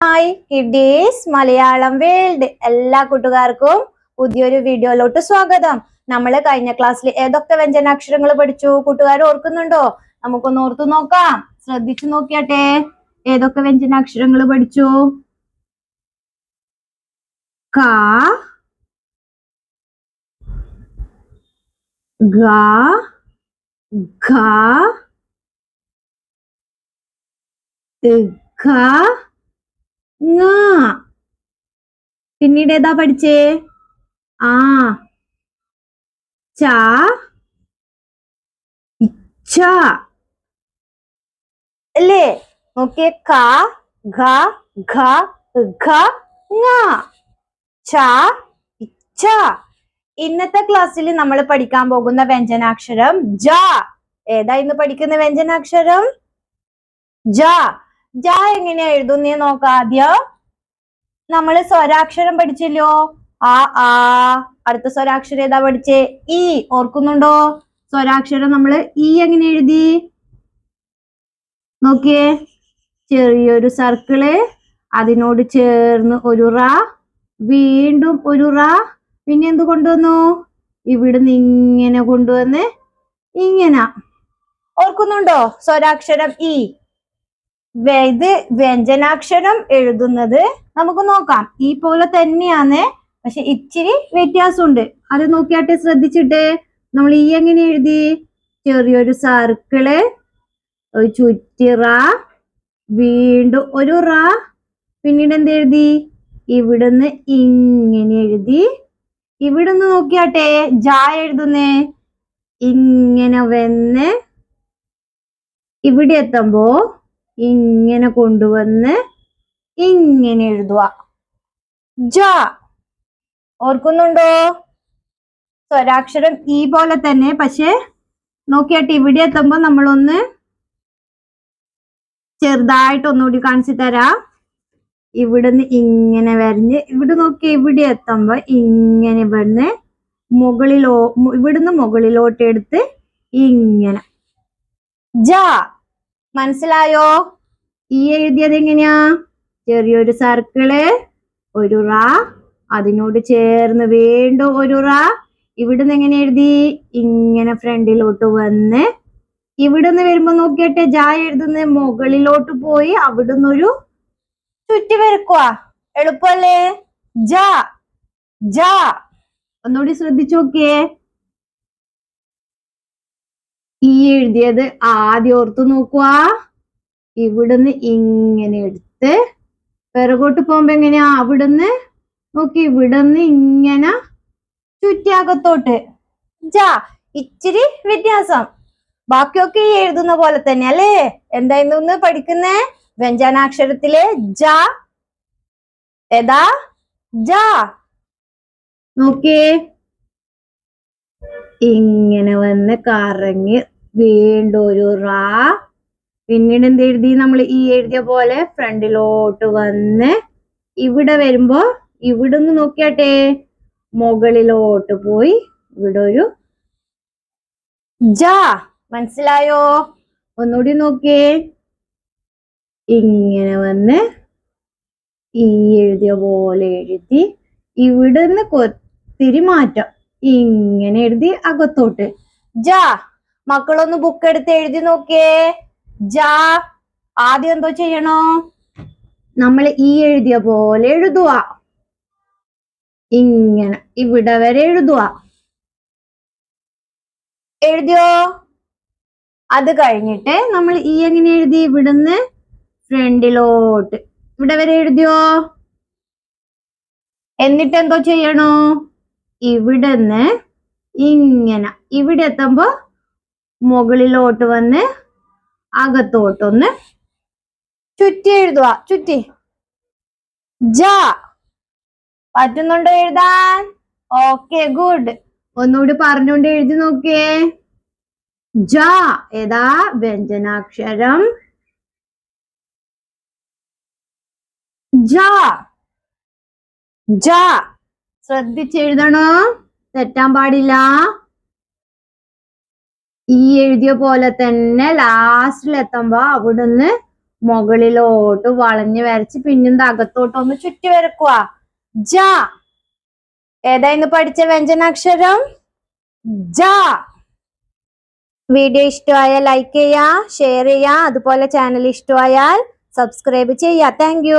Hi it is Malayalam world എല്ലാ കൂട്ടുകാർക്കും പുതിയൊരു വീഡിയോയിലോട്ട് സ്വാഗതം. നമ്മൾ കഴിഞ്ഞ ക്ലാസ്സിൽ ഏതൊക്കെ വ്യഞ്ജനാക്ഷരങ്ങൾ പഠിച്ചു? കൂട്ടുകാർ ഓർക്കുന്നുണ്ടോ? നമുക്കൊന്ന് ഓർത്തു നോക്കാം. ശ്രദ്ധിച്ചു നോക്കിയാട്ടെ. ഏതൊക്കെ വ്യഞ്ജനാക്ഷരങ്ങൾ പഠിച്ചു? കാ ഗ പിന്നീട് ഏതാ പഠിച്ചേ? ആ. ച. ഇച്ഛ. അല്ലേ? നോക്കിയേ. ക ഘ ഘ ഘ ച ഇച്ഛ. ഇന്നത്തെ ക്ലാസ്സിൽ നമ്മൾ പഠിക്കാൻ പോകുന്ന വ്യഞ്ജനാക്ഷരം ജ. ഏതാ ഇന്ന് പഠിക്കുന്ന വ്യഞ്ജനാക്ഷരം? ജ. ജ എങ്ങനെയാ എഴുതുന്നേ നോക്കാം ആദ്യം. നമ്മൾ സ്വരാക്ഷരം പഠിച്ചല്ലോ. ആ ആ അടുത്ത സ്വരാക്ഷരം ഏതാ പഠിച്ചേ? ഈ. ഓർക്കുന്നുണ്ടോ? സ്വരാക്ഷരം നമ്മൾ ഈ എങ്ങനെ എഴുതി? നോക്കിയേ. ചെറിയൊരു സർക്കിൾ. അതിനോട് ചേർന്ന് ഒരു റ. വീണ്ടും ഒരു റ. പിന്നെ എന്ത് കൊണ്ടുവന്നു? ഇവിടുന്ന് ഇങ്ങനെ കൊണ്ടുവന്ന് ഇങ്ങനെ. ഓർക്കുന്നുണ്ടോ? സ്വരാക്ഷരം വേ- ഇത് വ്യഞ്ജനാക്ഷരം എഴുതുന്നത് നമുക്ക് നോക്കാം. ഈ പോലെ തന്നെയാണ്. പക്ഷെ ഇച്ചിരി വ്യത്യാസമുണ്ട്. അത് നോക്കിയാട്ടെ ശ്രദ്ധിച്ചിട്ട്. നമ്മൾ ഈ എങ്ങനെ എഴുതി? ചെറിയൊരു സർക്കിൾ ഒരു ചുറ്റിറ വീണ്ടും ഒരു റ പിന്നീട് എന്ത് എഴുതി? ഇവിടുന്ന് ഇങ്ങനെ എഴുതി. ഇവിടുന്ന് നോക്കിയാട്ടെ. ജ എഴുതുന്നേ. ഇങ്ങനെ വന്ന് ഇവിടെ എത്തുമ്പോ ഇങ്ങനെ കൊണ്ടുവന്ന് ഇങ്ങനെ എഴുതുക ജ. ഓർക്കുന്നുണ്ടോ? സ്വരാക്ഷരം ഈ പോലെ തന്നെ പക്ഷെ നോക്കിയാട്ട് ഇവിടെ എത്തുമ്പോ നമ്മളൊന്ന് ചെറുതായിട്ട് ഒന്നുകൂടി കാണിച്ചു തരാം. ഇവിടുന്ന് ഇങ്ങനെ വരഞ്ഞ് ഇവിടെ നോക്കി ഇവിടെ എത്തുമ്പോ ഇങ്ങനെ ഇവിടുന്ന് മുകളിലോ ഇവിടുന്ന് മുകളിലോട്ട് എടുത്ത് ഇങ്ങനെ. ജ. മനസ്സിലായോ? ഈ എഴുതിയത് എങ്ങനെയാ? ചെറിയൊരു സർക്കിൾ ഒരു റ അതിനോട് ചേർന്ന് വീണ്ടും ഒരു റ. ഇവിടുന്ന് എങ്ങനെ എഴുതി? ഇങ്ങനെ ഫ്രണ്ടിലോട്ട് വന്ന് ഇവിടുന്ന് വരുമ്പോ നോക്കിയിട്ട് ജാ എഴുതുന്ന മുകളിലോട്ട് പോയി അവിടുന്ന് ഒരു ചുറ്റി വരക്കുക എളുപ്പല്ലേ? ജ ജ. ഒന്നുകൂടി ശ്രദ്ധിച്ചു നോക്കിയേ. ഈ എഴുതിയത് ആദ്യം ഓർത്ത് നോക്കുക. ഇവിടുന്ന് ഇങ്ങനെ എടുത്ത് പിറകോട്ട് പോകുമ്പോ എങ്ങനെയാ? അവിടുന്ന് നോക്കി ഇവിടുന്ന് ഇങ്ങനെ ചുറ്റാകത്തോട്ട്. ജാ ഇച്ചിരി വ്യത്യാസം. ബാക്കിയൊക്കെ എഴുതുന്ന പോലെ തന്നെ അല്ലേ? എന്തായിരുന്നു ഒന്ന് പഠിക്കുന്നേ? വ്യഞ്ജനാക്ഷരത്തിലെ ജ ഏതാ? ജ. നോക്കിയേ. ഇങ്ങനെ വന്ന് കറങ്ങി വീണ്ടും ഒരു റാ. പിന്നീട് എന്ത് എഴുതി? നമ്മൾ ഈ എഴുതിയ പോലെ ഫ്രണ്ടിലോട്ട് വന്ന് ഇവിടെ വരുമ്പോ ഇവിടുന്ന് നോക്കിയാട്ടെ. മുകളിലോട്ട് പോയി ഇവിടെ ഒരു ജാ. മനസ്സിലായോ? ഒന്നുകൂടി നോക്കിയേ. ഇങ്ങനെ വന്ന് ഈ എഴുതിയ പോലെ എഴുതി ഇവിടുന്ന് കൊത്തിരി മാറ്റം. ഇങ്ങനെ എഴുതി അകത്തോട്ട്. ജാ മക്കളൊന്ന് ബുക്ക് എടുത്ത് എഴുതി നോക്കിയേ. ജാ ആദ്യം എന്തോ ചെയ്യണോ? നമ്മൾ ഈ എഴുതിയ പോലെ എഴുതുക ഇങ്ങനെ ഇവിടെ വരെ എഴുതുക എഴുതിയോ? അത് കഴിഞ്ഞിട്ട് നമ്മൾ ഈ എങ്ങനെ എഴുതി? ഇവിടുന്ന് ഫ്രണ്ടിലോട്ട്. ഇവിടെ വരെ എഴുതിയോ? എന്നിട്ട് എന്തോ ചെയ്യണോ? ഇവിടുന്ന് ഇങ്ങനെ ഇവിടെ എത്തുമ്പോ മുകളിലോട്ട് വന്ന് അകത്തോട്ടൊന്ന് ചുറ്റി എഴുതുക. ചുറ്റി. പറ്റുന്നുണ്ടോ എഴുതാൻ? Okay good. ഒന്നുകൂടി പറഞ്ഞുകൊണ്ട് എഴുതി നോക്കിയേ. ജ. ഏതാ? വ്യഞ്ജനാക്ഷരം. ജ. ശ്രദ്ധിച്ചെഴുതണോ? തെറ്റാൻ പാടില്ല. ഈ എഴുതിയ പോലെ തന്നെ ലാസ്റ്റിൽ എത്തുമ്പോ അവിടുന്ന് മുകളിലോട്ട് വളഞ്ഞു വരച്ച് പിന്നെന്താ അകത്തോട്ട് ഒന്ന് ചുറ്റി വരക്കുക ജ. ഏതായിരുന്നു പഠിച്ച വ്യഞ്ജനാക്ഷരം? ജ. വീഡിയോ ഇഷ്ടമായാൽ ലൈക്ക് ചെയ്യുക ഷെയർ ചെയ്യുക അതുപോലെ ചാനൽ ഇഷ്ടമായാൽ സബ്സ്ക്രൈബ് ചെയ്യുക. താങ്ക്